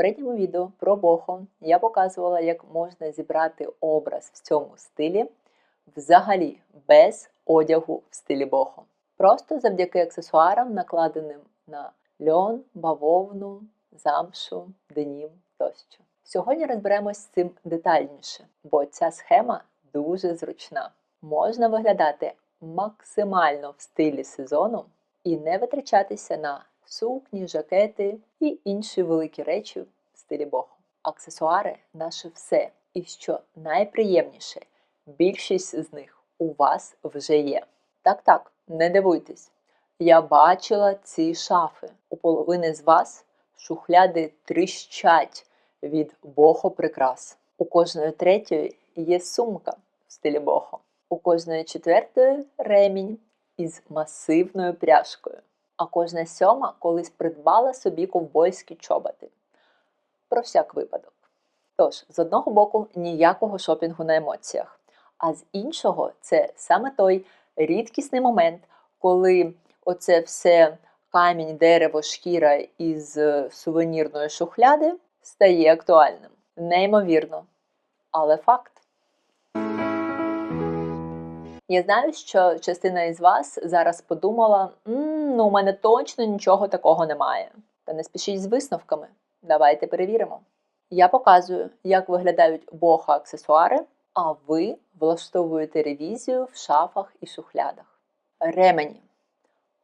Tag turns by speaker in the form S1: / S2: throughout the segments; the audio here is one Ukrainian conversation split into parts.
S1: попередньому відео про бохо я показувала, як можна зібрати образ в цьому стилі взагалі без одягу в стилі бохо. Просто завдяки аксесуарам, накладеним на льон, бавовну, замшу, денім тощо. Сьогодні розберемось з цим детальніше, бо ця схема дуже зручна. Можна виглядати максимально в стилі сезону і не витрачатися на сукні, жакети і інші великі речі в стилі бохо. Аксесуари наше все. І що найприємніше, більшість з них у вас вже є. Так, так, не дивуйтесь. Я бачила ці шафи. У половини з вас шухляди тріщать від бохо прикрас. У кожної третьої є сумка в стилі бохо. У кожної четвертої ремінь із масивною пряжкою. А кожна сьома колись придбала собі ковбойські чоботи. Про всяк випадок. Тож, з одного боку, ніякого шопінгу на емоціях, а з іншого, це саме той рідкісний момент, коли оце все камінь, дерево, шкіра із сувенірної шухляди стає актуальним. Неймовірно. Але факт. Я знаю, що частина із вас зараз подумала: «М, ну у мене точно нічого такого немає. Та не спішіть з висновками. Давайте перевіримо. Я показую, як виглядають бохо аксесуари, а ви влаштовуєте ревізію в шафах і шухлядах. Ремені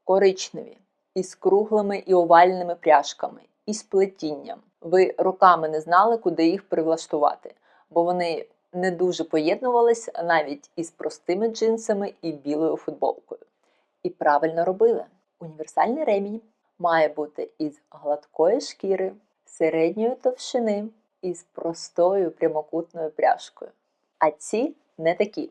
S1: коричневі, із круглими і овальними пряжками, і з плетінням. Ви роками не знали, куди їх привлаштувати, бо вони не дуже поєднувались навіть із простими джинсами і білою футболкою. І правильно робили. Універсальний ремінь має бути із гладкої шкіри, середньої товщини і з простою прямокутною пряжкою. А ці не такі.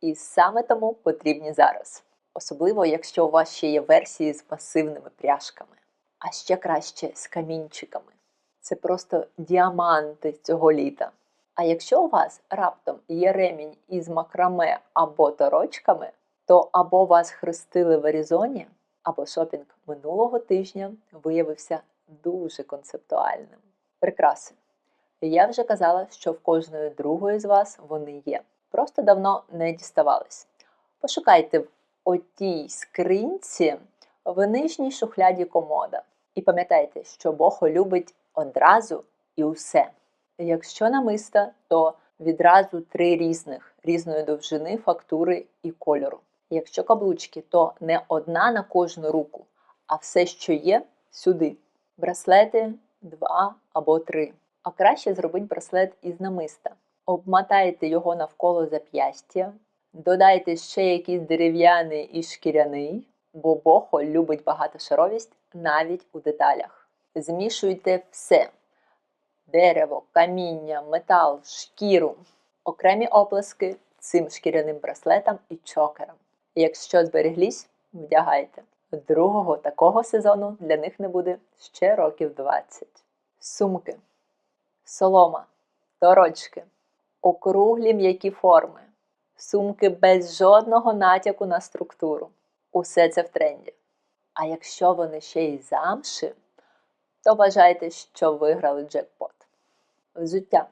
S1: І саме тому потрібні зараз. Особливо, якщо у вас ще є версії з пасивними пряжками, а ще краще з камінчиками. Це просто діаманти цього літа. А якщо у вас раптом є ремінь із макраме або торочками, то або вас хрестили в Аризоні, або шопінг минулого тижня виявився дуже концептуальним. Прикраси. Я вже казала, що в кожної другої з вас вони є. Просто давно не діставались. Пошукайте в отій скринці в нижній шухляді комода. І пам'ятайте, що Бохо любить одразу і усе. Якщо намиста, то відразу три різних різної довжини, фактури і кольору. Якщо каблучки, то не одна на кожну руку, а все, що є, сюди. Браслети два або три. А краще зробити браслет із намиста. Обмотайте його навколо зап'ястя, додайте ще якийсь дерев'яний і шкіряний, бо бохо любить багатошаровість навіть у деталях. Змішуйте все дерево, каміння, метал, шкіру, окремі оплески цим шкіряним браслетам і чокерам. Якщо збереглись, вдягайте. Другого такого сезону для них не буде ще років 20. Сумки, солома, торочки, округлі м'які форми, сумки без жодного натяку на структуру. Усе це в тренді. А якщо вони ще й замші, то вважайте, що виграли джекпот. Взуття.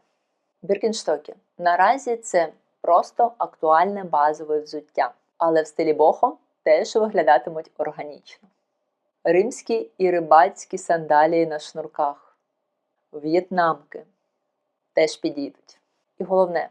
S1: Біркінштоки. Наразі це просто актуальне базове взуття, але в стилі бохо теж виглядатимуть органічно. Римські і рибацькі сандалії на шнурках, в'єтнамки теж підійдуть. І головне,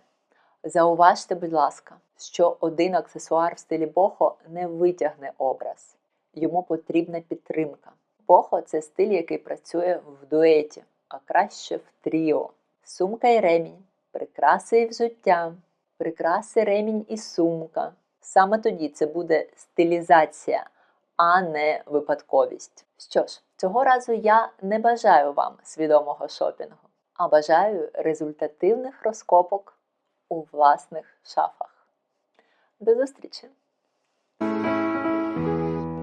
S1: зауважте, будь ласка, що один аксесуар в стилі бохо не витягне образ, йому потрібна підтримка. Бохо це стиль, який працює в дуеті, а краще в тріо. Сумка і ремінь, прикраси і взуття, прикраси ремінь і сумка. Саме тоді це буде стилізація, а не випадковість. Що ж, цього разу я не бажаю вам свідомого шопінгу, а бажаю результативних розкопок у власних шафах. До зустрічі!